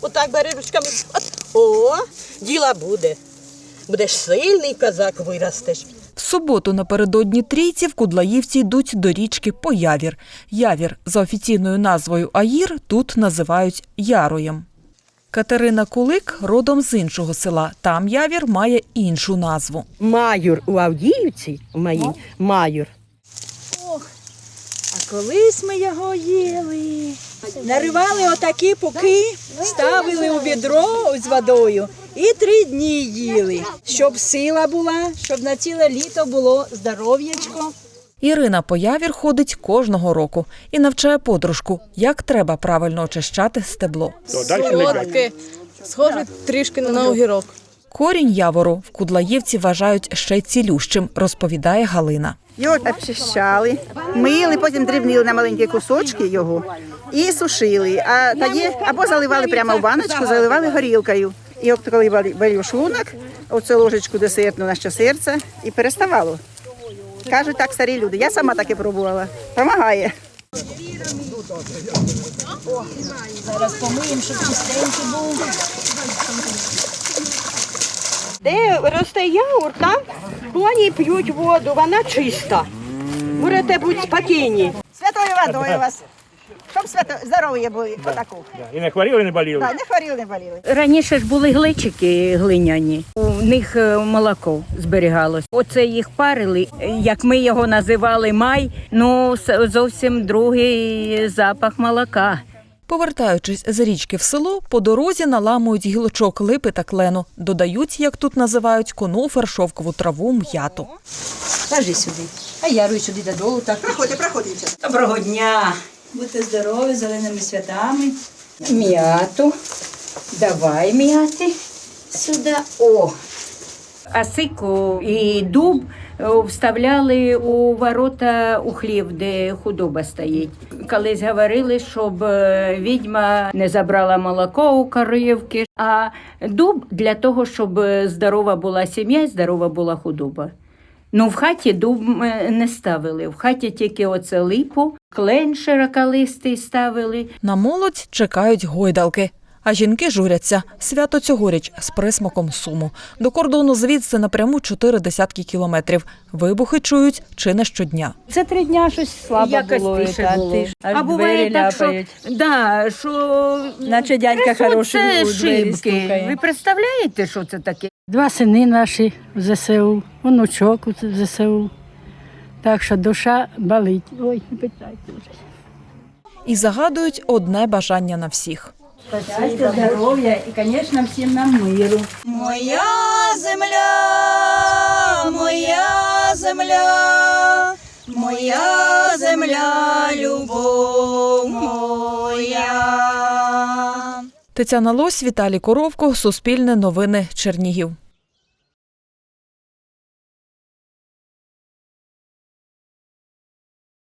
Отак бери ручками. От. О, діла буде. Будеш сильний козак, виростеш. В суботу напередодні трійці в Кудлаївці йдуть до річки по явір. Явір за офіційною назвою Аїр тут називають Яроєм. Катерина Кулик родом з іншого села. Там явір має іншу назву. Майор у Авдіївці, у моїй, майор. Колись ми його їли. Наривали отакі пуки, ставили у відро з водою і три дні їли, щоб сила була, щоб на ціле літо було здоров'ячко. Ірина по явір ходить кожного року і навчає подружку, як треба правильно очищати стебло. Солодке, схоже трішки на огірок. Корінь явору в Кудлаївці вважають ще й цілющим, розповідає Галина. Його обчищали, мили, потім дрібнили на маленькі кусочки його і сушили. А тоді або заливали прямо в баночку, заливали горілкою. І от коли бали- шлунок, оцю ложечку десертну на що серце і переставало. Кажуть так старі люди. Я сама таке пробувала. Помагає. Зараз помиємо, щоб чистенький був. Де росте яур, там коні п'ють воду, вона чиста. Будете бути спокійні. Святою водою вас. Щоб свято здоров'я були. Отаку. І не хворіли, не боліли. Так, не хворіли, не боліли. Раніше ж були глечики глиняні. У них е, молоко зберігалось. Оце їх парили, як ми його називали май. Ну зовсім другий запах молока. Повертаючись з річки в село, по дорозі наламують гілочок липи та клену, додають, як тут називають, конуфер, шовкову траву, м'яту. Ложи сюди. А я руй сюди додолу. Так. Проходьте, проходьте. Доброго дня. Будьте здорові, зеленими святами. М'яту. Давай м'яти. Сюди. О. А сику і дуб вставляли у ворота у хлів, де худоба стоїть. Колись говорили, щоб е, відьма не забрала молоко у коривки, а дуб для того, щоб е, здорова була сім'я і здорова була худоба. Ну, в хаті дуб е, не ставили. В хаті тільки оце липу, клен широколистий ставили. На молодь чекають гойдалки. А жінки журяться. Свято цьогоріч з присмаком суму. До кордону звідси напряму чотири десятки кілометрів. Вибухи чують чи не щодня. Це три дня щось слабо Якось було. тише та, було. тиш- Аж а буває двері так, що, ляпають. да, що Наче дядька трясуться хороший у двері шибки. стукає. Ви представляєте, що це таке? Два сини наші в ЗСУ, онучок у ЗСУ. Так що душа болить. Ой, не питайте вже. І загадують одне бажання на всіх. Щастя, здоров'я і, звісно, всім нам миру. Моя земля, моя земля, моя земля, любов моя. Тетяна Лось, Віталій Коровко, Суспільне новини, Чернігів.